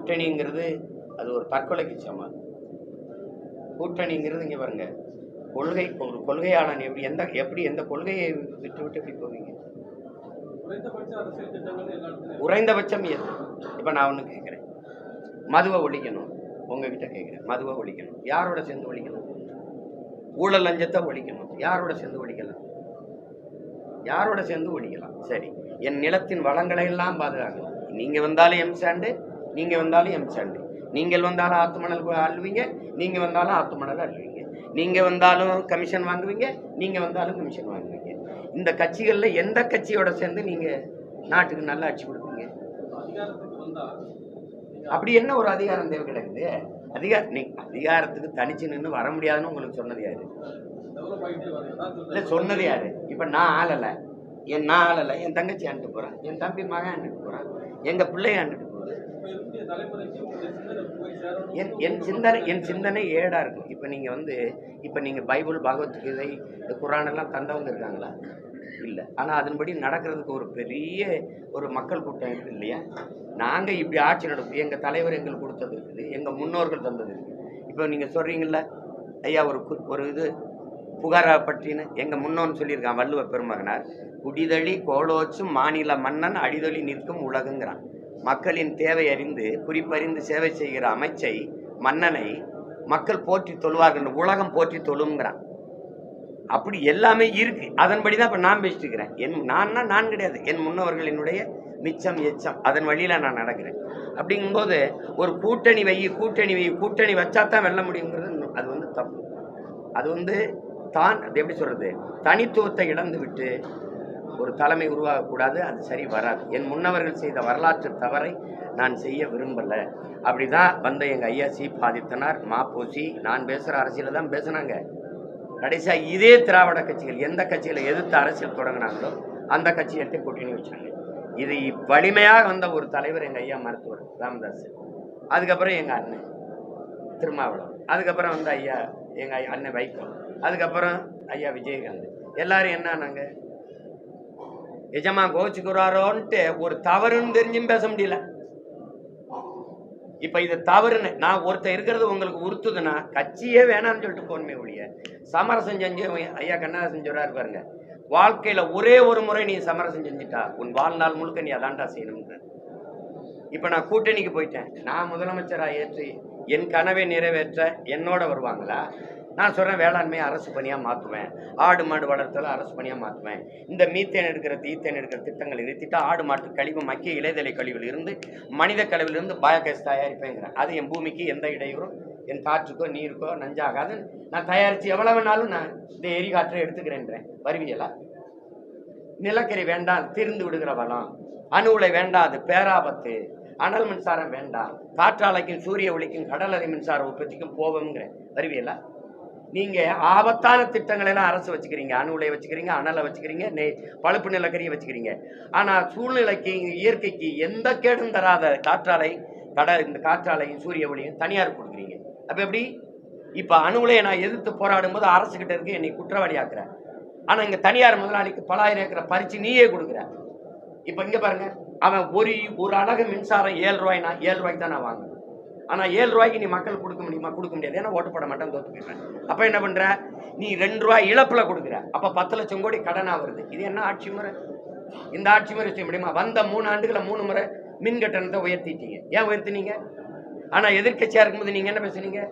கூட்டணிங்கிறது அது ஒரு தற்கொலைக்கு சமம். கூட்டணிங்கிறது இங்கே பாருங்க. கொள்கை ஒரு கொள்கையாளன் எப்படி எந்த எப்படி எந்த கொள்கையை விட்டு விட்டு எப்படி போவீங்க? குறைந்தபட்சம் எது? இப்போ நான் ஒன்று கேட்குறேன் மதுவை ஒழிக்கணும். உங்ககிட்ட கேட்குறேன் மதுவை ஒழிக்கணும். யாரோட சேர்ந்து ஒழிக்கணும்? ஊழல் லஞ்சத்தை ஒழிக்கணும். யாரோட சேர்ந்து ஒழிக்கலாம்? யாரோட சேர்ந்து ஒழிக்கலாம்? சரி. என் நிலத்தின் வளங்களை எல்லாம் பாதுகாக்கலாம் நீங்கள் வந்தாலும் எம்சாண்டு நீங்கள் நீங்க வந்தாலும் எம்சாண்டு நீங்கள் வந்தாலும் ஆத்து மணல் அள்ளுவீங்க நீங்க வந்தாலும் ஆத்து மணல் அள்ளுவீங்க. நீங்க வந்தாலும் கமிஷன் வாங்குவீங்க நீங்க வந்தாலும் கமிஷன் வாங்குவீங்க. இந்த கட்சிகளில் எந்த கட்சியோட சேர்ந்து நீங்க நாட்டுக்கு நல்லா ஆட்சி கொடுப்பீங்க? அப்படி என்ன ஒரு அதிகாரம் தேவை கிடக்குது அதிகார நீ அதிகாரத்துக்கு தனிச்சு நின்று வர முடியாதுன்னு உங்களுக்கு சொன்னது யாரு? இல்லை சொன்னது யாரு? இப்போ நான் ஆளலை. என் நான் ஆளலை. என் தங்கச்சி ஆண்டுட்டு போகிறேன் என் தம்பி மகன் ஆண்டுட்டு போகிறான் எங்கள் பிள்ளைய ஆண்டுட்டு என் என் சிந்தனை என் சிந்தனை ஏடா இருக்கும் இப்போ நீங்கள் வந்து இப்போ நீங்கள் பைபிள் பகவத்கீதை இந்த குரான் எல்லாம் தந்தவங்க இருக்காங்களா? இல்லை. ஆனால் அதன்படி நடக்கிறதுக்கு ஒரு பெரிய ஒரு மக்கள் கூட்டம் இருக்குது இல்லையா? நாங்கள் இப்படி ஆட்சி நடக்கும் எங்கள் தலைவர் எங்களுக்கு கொடுத்தது இருக்குது. எங்கள் முன்னோர்கள் தந்தது இருக்குது. இப்போ நீங்கள் சொல்கிறீங்கள ஐயா ஒரு கு- ஒரு இது புகாரா பற்றின்னு. எங்கள் முன்னோன்னு சொல்லியிருக்கான் வள்ளுவ பெருமகனார் குடிதழி கோலோச்சும் மாநில மன்னன் அடிதொழி நிற்கும் உலகுங்கிறான். மக்களின் தேவை அறிந்து குறிப்பறிந்து சேவை செய்கிற அமைச்சை மன்னனை மக்கள் போற்றி தொழுவார்கள் உலகம் போற்றி தொழுங்கிறான் அப்படி எல்லாமே இருக்கு. அதன்படி தான் இப்போ நான் பேசிட்டு இருக்கிறேன் என் நான்னா நான் கிடையாது. என் முன்னவர்களினுடைய மிச்சம் எச்சம். அதன் வழியில் நான் நடக்கிறேன். அப்படிங்கும்போது ஒரு கூட்டணி வை கூட்டணி வை கூட்டணி வச்சா தான் வெல்ல முடியுங்கிறது அது வந்து தப்பு. அது வந்து தான் அது எப்படி சொல்கிறது தனித்துவத்தை இழந்து விட்டு ஒரு தலைமை உருவாகக்கூடாது அது சரி வராது. என் முன்னவர்கள் செய்த வரலாற்று தவறை நான் செய்ய விரும்பல. அப்படிதான் வந்த எங்கள் ஐயா சி. பாதித்தனார் மாப்போசி நான் பேசுகிற அரசியலில் தான் பேசுனாங்க. கடைசியாக இதே திராவிட கட்சிகள் எந்த கட்சியில் எதிர்த்து அரசியல் தொடங்கினாங்களோ அந்த கட்சியிட்ட கூட்டணி வச்சாங்க. இது வலிமையாக வந்த ஒரு தலைவர் எங்கள் ஐயா மருத்துவர் ராமதாஸ். அதுக்கப்புறம் எங்கள் அண்ணன் திருமாவளவன். அதுக்கப்புறம் வந்து ஐயா எங்கள் ஐயா அண்ணன் வைகோ. அதுக்கப்புறம் ஐயா விஜயகாந்த். எல்லாரும் என்ன எஜமா கோச்சுக்கிறாரோன்ட்டு ஒரு தவறுன்னு தெரிஞ்சும் பேச முடியல. இப்ப இது தவறுன்னு நான் ஒருத்தர் இருக்கிறது உங்களுக்கு உறுத்துதுன்னா கட்சியே வேணாம்னு சொல்லிட்டு போன்மே ஒழிய சமரசம் செஞ்சு ஐயா கண்ணதாசன் சொல்றாரு பாருங்க வாழ்க்கையில ஒரே ஒரு முறை நீ சமரசம் செஞ்சுட்டா உன் வாழ்நாள் முழுக்க நீ அதான்டா செய்யணும்ன்ற. இப்ப நான் கூட்டணிக்கு போயிட்டேன் நான் முதலமைச்சரா ஏற்றி என் கனவை நிறைவேற்ற என்னோட வருவாங்களா? நான் சொல்கிறேன் வேளாண்மையை அரசு பணியாக மாற்றுவேன் ஆடு மாடு வளர்த்தல அரசு பணியாக மாற்றுவேன் இந்த மீத்தேன் எடுக்கிற தீத்தேன் எடுக்கிற திட்டங்களை நிறுத்திட்டு ஆடு மாட்டு கழிவு மக்கிய இலைதலை கழிவில் இருந்து மனித கழிவிலிருந்து பயோகேஸ் தயாரிப்பேங்கிறேன். அது என் பூமிக்கு எந்த இடையூறும் என் காற்றுக்கோ நீருக்கோ நஞ்சாகாது. நான் தயாரித்து எவ்வளோ வேணாலும் நான் இந்த எரிகாற்றை எடுத்துக்கிறேன்றேன். வருவியலா நிலக்கரி வேண்டாம் தீர்ந்து விடுகிற வளம். அணு உலை வேண்டாம் அது பேராபத்து. அனல் மின்சாரம் வேண்டாம். காற்றாலைக்கும் சூரிய ஒளிக்கும் கடல் அலை மின்சார உற்பத்திக்கும் போவோம்ங்கிறேன். வருவியலா நீங்க ஆபத்தான திட்டங்களை எல்லாம் அரசு வச்சுக்கிறீங்க. அணு உலையை வச்சுக்கிறீங்க அனலை வச்சுக்கிறீங்க நெய் பழுப்பு நிலக்கரியை வச்சுக்கிறீங்க. ஆனால் சூழ்நிலைக்கு இயற்கைக்கு எந்த கேடும் தராத காற்றாலை கட இந்த காற்றாலையும் சூரிய ஒளியும் தனியார் கொடுக்குறீங்க. அப்போ எப்படி? இப்போ அணு உலையை நான் எதிர்த்து போராடும் போது அரசு கிட்ட இருக்கு என்னை குற்றவாளி ஆக்குறேன் ஆனால் இங்கே தனியார் முதலாளிக்கு பலாயிரம் ஏக்கரை பறிச்சு நீயே கொடுக்குற. இப்போ இங்கே பாருங்க. அவன் ஒரு ஒரு அழகு மின்சாரம் ஏழு ரூபாய்னா ஏழு ரூபாய்க்கு தான் நான் வாங்குவேன். ஆனால் ஏழு ரூபாய்க்கு நீ மக்கள் கொடுக்க முடியுமா? கொடுக்க முடியாது. ஏன்னா ஓட்டு போட மாட்டேன் தோத்து போயிடுறேன். அப்போ என்ன பண்ணுற நீ ரெண்டு ரூபாய் இழப்பில் கொடுக்குற. அப்போ பத்து லட்சம் கோடி கடனாக வருது இது என்ன ஆட்சி முறை? இந்த ஆட்சி முறை செய்ய முடியுமா? வந்த மூணு ஆண்டுகளை மூணு முறை மின் கட்டணத்தை உயர்த்திட்டீங்க. ஏன் உயர்த்தினீங்க? ஆனால் எதிர்கட்சியாக இருக்கும்போது நீங்கள் என்ன பேசுனீங்க?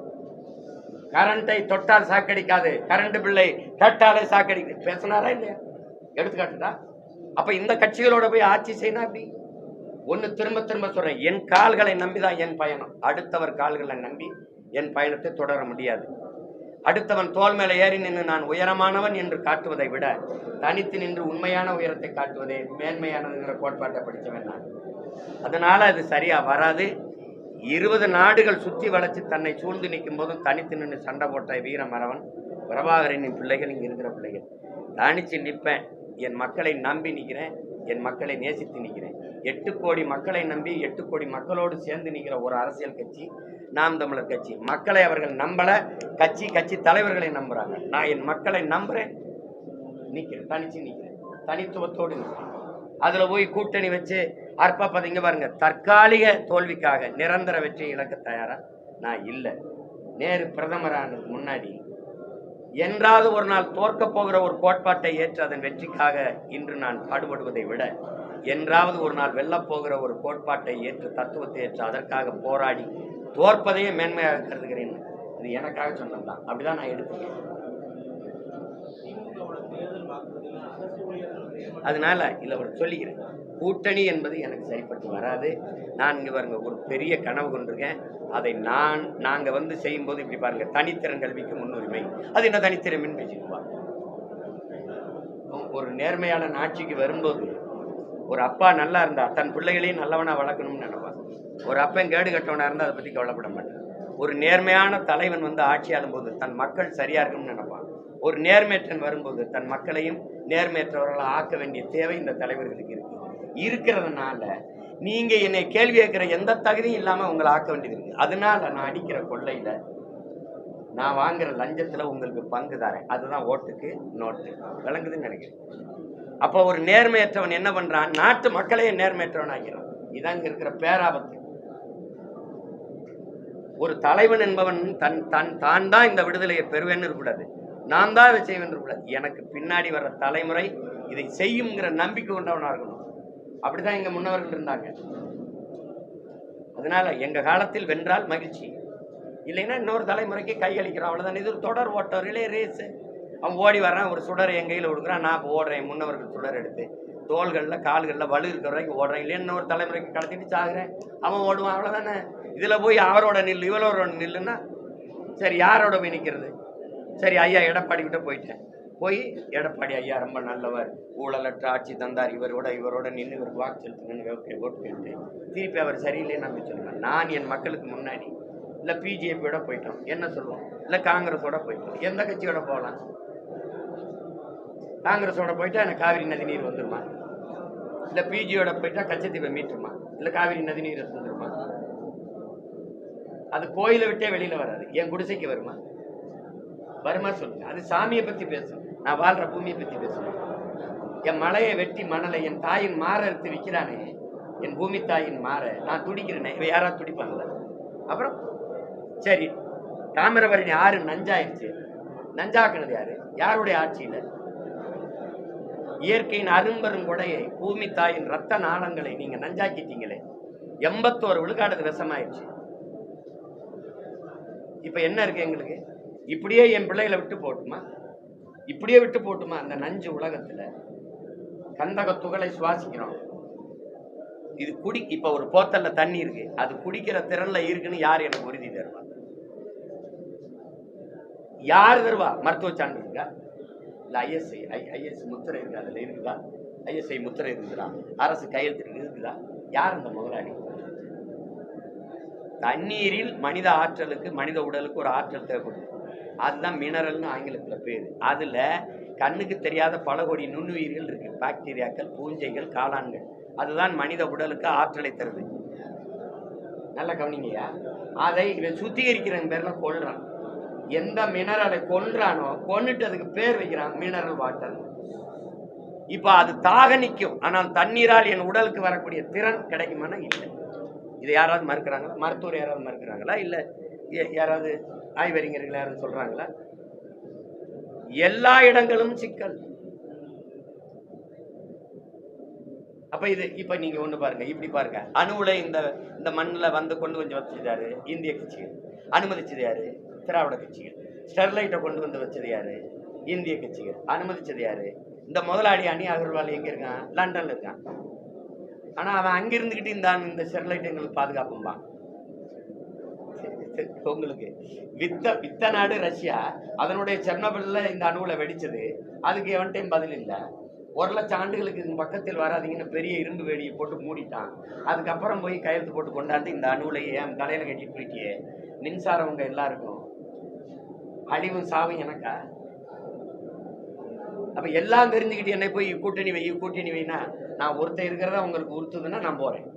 கரண்ட்டை தொட்டால் சாக்கடிக்காது. கரண்ட் பில்லை கேட்டாலே சாக்கடிக்கு பேசினாரா இல்லையா? எடுத்துக்காட்டுதா? அப்போ இந்த கட்சிகளோட போய் ஆட்சி செய்யணும் அப்படி ஒன்று திரும்ப திரும்ப சொல்கிறேன் என் கால்களை நம்பி தான் என் பயணம். அடுத்தவர் கால்களை நம்பி என் பயணத்தை தொடர முடியாது. அடுத்தவன் தோல் மேலே ஏறி நின்று நான் உயரமானவன் என்று காட்டுவதை விட தனித்து நின்று உண்மையான உயரத்தை காட்டுவதே மேன்மையானதுங்கிற கோட்பாட்டை படித்தவன் நான். அதனால் அது சரியாக வராது. இருபது நாடுகள் சுற்றி வளைச்சி தன்னை சூழ்ந்து நிற்கும் போதும் தனித்து நின்று சண்டை போட்ட வீர மறவன் பிரபாகரனின் பிள்ளைகள் இங்கே இருக்கிற பிள்ளைகள். தனித்து நிற்பேன். என் மக்களை நம்பி நிற்கிறேன். என் மக்களை நேசித்து நிற்கிறேன். எட்டு கோடி மக்களை நம்பி எட்டு கோடி மக்களோடு சேர்ந்து நிற்கிற ஒரு அரசியல் கட்சி நாம் தமிழர் கட்சி. மக்களை அவர்கள் நம்பல கட்சி கட்சி தலைவர்களை நம்புகிறாங்க நான் என் மக்களை நம்புறேன். நிற்கிறேன் தனிச்சு நிற்கிறேன் தனித்துவத்தோடு நிற்கிறேன் அதில் போய் கூட்டணி வச்சு அற்ப இங்க பாருங்க தற்காலிக தோல்விக்காக நிரந்தர வெற்றியை இழக்க தயாராக நான் இல்லை. நேரு பிரதமரானதுக்கு முன்னாடி என்றாவது ஒரு நாள் தோற்க போகிற ஒரு கோட்பாட்டை ஏற்று அதன் வெற்றிக்காக இன்று நான் பாடுபடுவதை விட என்றாவது ஒரு நாள் வெல்லப் போகிற ஒரு கோட்பாட்டை ஏற்று தத்துவத்தை ஏற்று அதற்காக போராடி தோற்பதையே மேன்மையாக கருதுகிறேன். இது எனக்காக சொன்னதுதான். அப்படிதான் நான் எடுத்துக்கிறேன் அதனால இல்ல ஒரு சொல்லிக்கிறேன் கூட்டணி என்பது எனக்கு சரிப்பட்டு வராது. நான் இங்க பாருங்க ஒரு பெரிய கனவு கொண்டிருக்கேன். அதை நான் நாங்க வந்து செய்யும்போது இப்படி பாருங்க தனித்திறன் கல்விக்கு முன்னுரிமை. அது என்ன தனித்திறமைன்னு பேசிக்குவா ஒரு நேர்மையான ஆட்சிக்கு வரும்போது ஒரு அப்பா நல்லா இருந்தா தன் பிள்ளைகளையும் நல்லவனாக வளர்க்கணும்னு நினைப்பான் ஒரு அப்பன் கேடு கட்டவனாக இருந்தால் அதை பற்றி கவலைப்பட மாட்டான். ஒரு நேர்மையான தலைவன் வந்து ஆட்சி போது தன் மக்கள் சரியாக இருக்கணும்னு நினைப்பான். ஒரு நேர்மையற்றன் வரும்போது தன் மக்களையும் நேர்மையற்றவர்களை ஆக்க வேண்டிய தேவை இந்த தலைவர்களுக்கு இருக்கு. இருக்கிறதுனால நீங்கள் என்னை கேள்வி கேட்குற எந்த தகுதியும் இல்லாமல் உங்களை ஆக்க வேண்டியது இருக்குது அதனால நான் அடிக்கிற கொள்ளையில் நான் வாங்குற லஞ்சத்தில் உங்களுக்கு பங்கு தரேன். அதுதான் ஓட்டுக்கு நோட்டு விளங்குதுன்னு நினைக்கிறேன். அப்போ ஒரு நேர்மையற்றவன் என்ன பண்றான்? நாட்டு மக்களையே நேர்மையற்றவன் ஆகிறான் இதாங்க இருக்கிற பேராபத்து. ஒரு தலைவன் என்பவன் தன் தன் தான் தான் இந்த விடுதலையை பெறுவேன்னு இருக்கக்கூடாது. நான் தான் இதை செய்வேன் இருக்கக்கூடாது. எனக்கு பின்னாடி வர்ற தலைமுறை இதை செய்யுங்கிற நம்பிக்கை கொண்டவனாக இருக்கணும். அப்படிதான் எங்க முன்னவர்கள் இருந்தாங்க. அதனால எங்க காலத்தில் வென்றால் மகிழ்ச்சி. இல்லைன்னா இன்னொரு தலைமுறைக்கு கையளிக்கிறோம் அவ்வளவுதான். இது ஒரு தொடர் ஓட்டம். Relay race. அவன் ஓடி வரான் ஒரு சுடர் என் கையில் கொடுக்குறான். நான் இப்போ ஓடுறேன் முன்னவர்கள் சுடர் எடுத்து. தோள்களில் கால்களில் வலு இருக்கிற வரைக்கும் ஓடுறேன். இல்லைன்னு இன்னொரு தலைமுறைக்கு கடத்திட்டு சாகுறேன். அவன் ஓடுவான் அவ்வளோதானே இதில் போய் அவரோட நில் இவளோட நில்லுன்னா சரி யாரோட போய் நிற்கிறது சரி ஐயா எடப்பாடிக்கிட்ட போயிட்டேன். போய் எடப்பாடி ஐயா ரொம்ப நல்லவர். ஊழலற்ற ஆட்சி தந்தார். இவரோட இவரோட நின்று இவருக்கு வாக்கு செலுத்துங்கன்னு ஓகே ஓட்டு கேட்டேன் திருப்பி அவர் சரியில்லைன்னு நம்பி சொல்லுவேன் நான் என் மக்களுக்கு முன்னாடி இல்லை பிஜேபியோட போயிட்டோம். என்ன சொல்லுவோம்? இல்லை காங்கிரஸோட போயிட்டோம். எந்த கட்சியோட போகலாம்? காங்கிரஸோட போயிட்டா எனக்கு காவிரி நதி நீர் வந்துருமா? இல்லை பிஜியோட போயிட்டா கச்சத்தீவை மீட்டுருமா? இல்லை காவிரி நதி நீர் வந்துருமா? அது கோயிலை விட்டே வெளியில வராது. என் குடிசைக்கு வருமா? வருமா சொல்லுங்க. அது சாமியை பத்தி பேசும். நான் வாழ்ற பூமியை பத்தி பேசுவேன் என் மலையை வெட்டி மணலை என் தாயின் மாற எடுத்து விற்கிறானே என் பூமி தாயின் மாற நான் துடிக்கிறேனே. இவ யாராவது துடிப்பாங்கள? அப்புறம் சரி. தாமிரபரணி ஆறு நஞ்சாயிருச்சு. நஞ்சாக்குனது யாரு? யாருடைய ஆட்சியில? இயற்கையின் அரும்பெருங்கொடையை பூமி தாயின் ரத்த நாளங்களை நீங்க நஞ்சாக்கிட்டீங்களே. எண்பத்தோரு விழுக்காடு விஷமாயிடுச்சு. இப்ப என்ன இருக்கு எங்களுக்கு? இப்படியே என் பிள்ளைகளை விட்டு போட்டுமா? இப்படியே விட்டு போட்டுமா அந்த நஞ்சு உலகத்துல? கந்தக துகளை சுவாசிக்கிறோம். இது குடி இப்ப ஒரு போத்தல்ல தண்ணி இருக்கு. அது குடிக்கிற திறன்ல இருக்குன்னு யார் எனக்கு உறுதி தருவா? யார் தருவா? மருத்துவ சான்று இருக்கா? இல்லை ஐஎஸ்ஐ ஐ ஐஎஸ் முத்திரை இருக்குது அதுல இருக்குதா? ஐஎஸ்ஐ முத்திரை இருக்குதா அரசு கையெழுத்து இருக்குதா? யார் அந்த முதலாளி? தண்ணீரில் மனித ஆற்றலுக்கு மனித உடலுக்கு ஒரு ஆற்றல் தேவைப்படுது அதுதான் மினரல்னு ஆங்கிலத்தில் பேர். அதில் கண்ணுக்கு தெரியாத பல கோடி நுண்ணுயிர்கள் இருக்கு. பாக்டீரியாக்கள் பூஞ்சைகள் காளான்கள். அதுதான் மனித உடலுக்கு ஆற்றலை தருது. நல்லா கவனிங்கய்யா? அதை இவன் சுத்திகரிக்கிற பேர்லாம் கொள்றான் எந்த மினரலை கொன்றானோ கொன்னுட்டு அதுக்கு பேர் வைக்கிறான் மினரல் வாட்டர். இப்போ அது தாக நிற்கும் ஆனால் தண்ணீரால் என் உடலுக்கு வரக்கூடிய திறன் கிடைக்குமானா இல்லை. இதை யாராவது மறுக்கிறாங்களா? மருத்துவர் யாராவது மறுக்கிறாங்களா? இல்லை யாராவது ஆய்வறிஞர்கள் யாராவது சொல்றாங்களா? எல்லா இடங்களும் சிக்கல். அப்ப இது இப்ப நீங்க ஒண்ணு பாருங்க இப்படி பாருங்க. அணுவுல இந்த இந்த மண்ணில் வந்து கொண்டு கொஞ்சம் வச்சது இந்திய கட்சிகள். அனுமதிச்சது யாரு? திராவிட கட்சிகள். ஸ்டெர்லைட்டை கொண்டு வந்து வச்சது யாரு? இந்திய கட்சிகள். அனுமதிச்சது யாரு? இந்த முதலாளி அணி அகர்வால் எங்கே இருக்கான்? லண்டனில் இருக்கான். ஆனால் அவன் அங்கே இருந்துக்கிட்டு இந்த இந்த ஸ்டெர்லைட் எங்களுக்கு பாதுகாப்பும்பான் உங்களுக்கு வித்த வித்த நாடு ரஷ்யா. அதனுடைய செர்னபிள்ல இந்த அணுவில் வெடிச்சது. அதுக்கு எவன்டையும் பதில் இல்லை. ஒரு லட்சம் ஆண்டுகளுக்கு இந்த பக்கத்தில் வராதீங்கன்னு பெரிய இரும்பு வேடியை போட்டு மூடிட்டான். அதுக்கப்புறம் போய் கையெழுத்து போட்டு கொண்டாந்து இந்த அணுவில் ஏன் தலையில கட்டிட்டு போயிட்டியே? மின்சாரம் உங்கள் எல்லாருக்கும். அழிவும் சாவும் எனக்கா? அப்ப எல்லாம் தெரிஞ்சுக்கிட்டு என்னை போய் கூட்டணி வை கூட்டணி வைனா நான் ஒருத்தன் இருக்கிறதா உங்களுக்கு உறுத்துதுன்னா நான் போறேன்.